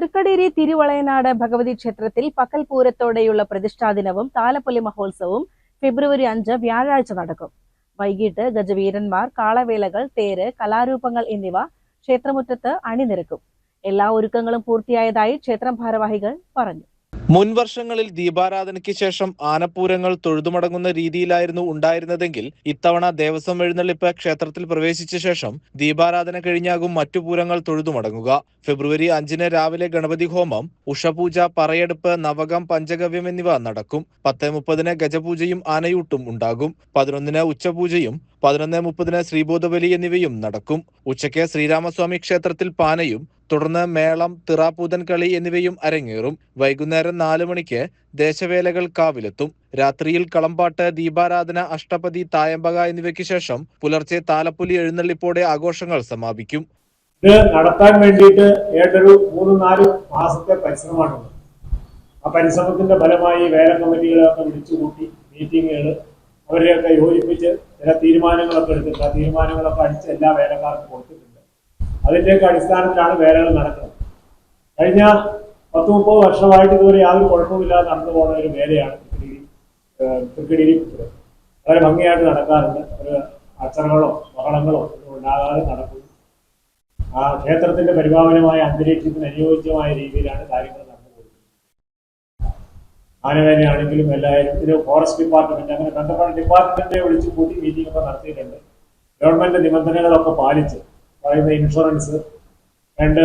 തൃക്കടീരി തിരുവളയനാട് ഭഗവതി ക്ഷേത്രത്തിൽ പക്കൽപൂരത്തോടെയുള്ള പ്രതിഷ്ഠാദിനവും താലപ്പൊലി മഹോത്സവവും ഫെബ്രുവരി അഞ്ച് വ്യാഴാഴ്ച നടക്കും. വൈകിട്ട് ഗജവീരന്മാർ കാളവേലകൾ തേര് കലാരൂപങ്ങൾ എന്നിവ ക്ഷേത്രമുറ്റത്ത് അണിനിരക്കും. എല്ലാ ഒരുക്കങ്ങളും പൂർത്തിയായതായി ക്ഷേത്രം ഭാരവാഹികൾ പറഞ്ഞു. മുൻ വർഷങ്ങളിൽ ദീപാരാധനയ്ക്ക് ശേഷം ആനപ്പൂരങ്ങൾ തൊഴുതുമടങ്ങുന്ന രീതിയിലായിരുന്നു ഉണ്ടായിരുന്നതെങ്കിൽ ഇത്തവണ ദേവസ്വം എഴുന്നള്ളിപ്പ് ക്ഷേത്രത്തിൽ പ്രവേശിച്ച ശേഷം ദീപാരാധന കഴിഞ്ഞാകും മറ്റു പൂരങ്ങൾ തൊഴുതുമടങ്ങുക. ഫെബ്രുവരി അഞ്ചിന് രാവിലെ ഗണപതി ഹോമം ഉഷപൂജ പറയെടുപ്പ് നവകം പഞ്ചഗവ്യം എന്നിവ നടക്കും. പത്ത് മുപ്പതിന് ഗജപൂജയും ആനയൂട്ടും ഉണ്ടാകും. പതിനൊന്നിന് ഉച്ചപൂജയും പതിനൊന്ന് മുപ്പതിന് ശ്രീബോധബലി എന്നിവയും നടക്കും. ഉച്ചയ്ക്ക് ശ്രീരാമസ്വാമി ക്ഷേത്രത്തിൽ പാനയും തുടർന്ന് മേളം തിറാപ്പൂതൻ കളി എന്നിവയും അരങ്ങേറും. വൈകുന്നേരം നാലു മണിക്ക് ദേശവേലകൾ കാവിലെത്തും. രാത്രിയിൽ കളമ്പാട്ട് ദീപാരാധന അഷ്ടപതി തായമ്പക എന്നിവയ്ക്ക് ശേഷം പുലർച്ചെ താലപ്പൊലി എഴുന്നള്ളിപ്പോടെ ആഘോഷങ്ങൾ സമാപിക്കും. ഇത് നടത്താൻ വേണ്ടിയിട്ട് ഏതൊരു മൂന്ന് നാല് മാസത്തെ പരിശ്രമമാണുള്ളത്. ആ പരിശ്രമത്തിന്റെ ഫലമായി വേല കമ്മിറ്റികളൊക്കെ വിളിച്ചു കൂട്ടി മീറ്റിങ്ങുകൾ അവരെയൊക്കെ യോജിപ്പിച്ച് ചില തീരുമാനങ്ങളൊക്കെ എടുത്തിട്ട് ആ തീരുമാനങ്ങളൊക്കെ അടിച്ച് എല്ലാ വേലക്കാർക്കും കൊടുത്തിട്ടുണ്ട്. അതിന്റെയൊക്കെ അടിസ്ഥാനത്തിലാണ് വേലകൾ നടക്കുന്നത്. കഴിഞ്ഞ പത്ത് മുപ്പത് വർഷമായിട്ട് ഇതുവരെ യാതൊരു കുഴപ്പമില്ലാതെ നടന്നു പോകുന്ന ഒരു വേലയാണ് തൃക്കടിരി തൃക്കടിരി. വളരെ ഭംഗിയായിട്ട് നടക്കാറുണ്ട്. ഒരു അച്ചറകളോ ബഹളങ്ങളോ ഒന്നും ഉണ്ടാകാതെ നടക്കുന്നു. ആ ക്ഷേത്രത്തിന്റെ പരിപാവനമായ അന്തരീക്ഷത്തിന് അനുയോജ്യമായ രീതിയിലാണ് കാര്യങ്ങൾ നടന്നുകൊടുക്കുന്നത് ആനവേനയാണെങ്കിലും എല്ലാവരും ഇത് ഫോറസ്റ്റ് ഡിപ്പാർട്ട്മെന്റ് അങ്ങനെ ബന്ധപ്പെട്ട ഡിപ്പാർട്ട്മെന്റിനെ വിളിച്ച് കൂട്ടി മീറ്റിംഗ് ഒക്കെ നടത്തിയിട്ടുണ്ട്. ഗവൺമെന്റ് നിബന്ധനകളൊക്കെ പാലിച്ച് പറയുന്ന ഇൻഷുറൻസ് രണ്ട്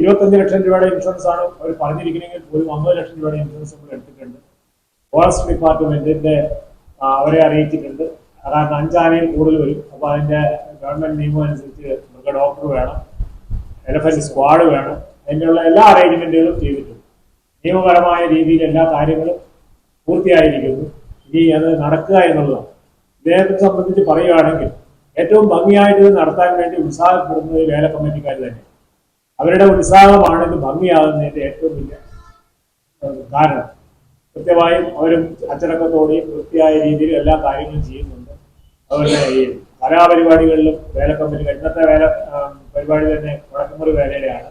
ഇരുപത്തഞ്ച് ലക്ഷം രൂപയുടെ ഇൻഷുറൻസ് ആണ് അവർ പറഞ്ഞിരിക്കണമെങ്കിൽ പോലും അമ്പത് ലക്ഷം രൂപയുടെ ഇൻഷുറൻസ് നമ്മൾ എടുത്തിട്ടുണ്ട്. ഫോറസ്റ്റ് ഡിപ്പാർട്ട്മെന്റിന്റെ അവരെ അറിയിച്ചിട്ടുണ്ട്. കാരണം അഞ്ചാനയിൽ കൂടുതൽ വരും. അപ്പൊ അതിന്റെ ഗവൺമെന്റ് നിയമം അനുസരിച്ച് മൃഗ ഡോക്ടർ വേണം. എലഫന്റ് സ്ക്വാഡ് വേണം. അതിനുള്ള എല്ലാ അറേഞ്ച്മെന്റുകളും ചെയ്തിട്ടുണ്ട്. നിയമപരമായ രീതിയിൽ എല്ലാ കാര്യങ്ങളും പൂർത്തിയായിരിക്കുന്നു. ഇനി അത് നടക്കുക എന്നുള്ളതാണ്. ഇദ്ദേഹത്തെ സംബന്ധിച്ച് പറയുകയാണെങ്കിൽ ഏറ്റവും ഭംഗിയായിട്ട് നടത്താൻ വേണ്ടി ഉത്സാഹപ്പെടുന്നത് വേല കമ്മിറ്റിക്കാർ തന്നെ. അവരുടെ ഉത്സാഹമാണ് ഇത് ഏറ്റവും വലിയ കാരണം. കൃത്യമായും അവരും അച്ചടക്കത്തോടെയും വൃത്തിയായ രീതിയിൽ എല്ലാ കാര്യങ്ങളും ചെയ്യുന്നുണ്ട്. അവരുടെ ഈ കലാപരിപാടികളിലും വേല കമ്പനി ഇന്നത്തെ വേല പരിപാടി തന്നെ വടക്കുമുറി വേലയുടെയാണ്.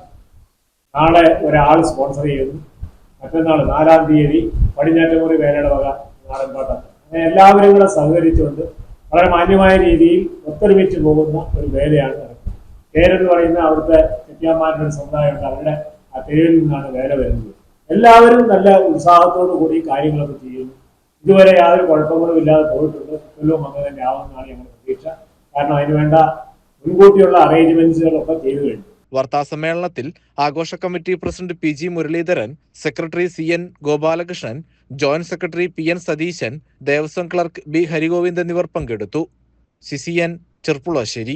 നാളെ ഒരാൾ സ്പോൺസർ ചെയ്യുന്നു. മറ്റന്നാൾ നാലാം തീയതി പടിഞ്ഞാറ്റമുറി വേലയുടെ വക നാടൻപാട്ടാണ്. അങ്ങനെ എല്ലാവരും കൂടെ സഹകരിച്ചുകൊണ്ട് വളരെ മാന്യമായ രീതിയിൽ ഒത്തൊരുമിച്ച് പോകുന്ന ഒരു വേലയാണ് നടക്കുന്നത് പേരെന്ന് പറയുന്ന അവിടുത്തെ ചെട്ടിയാന്മാരുടെ സമുദായമുണ്ട്. അവരുടെ ആ തെരുവിൽ നിന്നാണ് വേല വരുന്നത്. എല്ലാവരും നല്ല ഉത്സാഹത്തോടു കൂടി കാര്യങ്ങളൊക്കെ ചെയ്യുന്നു. ഇതുവരെ യാതൊരു കുഴപ്പങ്ങളും ഇല്ലാതെ പോയിട്ടുണ്ട്. കൊല്ലവും അങ്ങനെ തന്നെ ആവുമെന്നാണ് ഞങ്ങളുടെ പ്രതീക്ഷ. കാരണം അതിനുവേണ്ട മുൻകൂട്ടിയുള്ള അറേഞ്ച്മെന്റ്സുകളൊക്കെ ചെയ്തു കഴിഞ്ഞു. വാർത്താസമ്മേളനത്തിൽ ആഘോഷ committee president P G Muraleedharan secretary C N Gopalakrishnan joint secretary P N Satheeshan Devaswom clerk B Harigovind എന്നിവർ പങ്കെടുത്തു. സിസിഎൻ ചെർപ്പുളശ്ശേരി.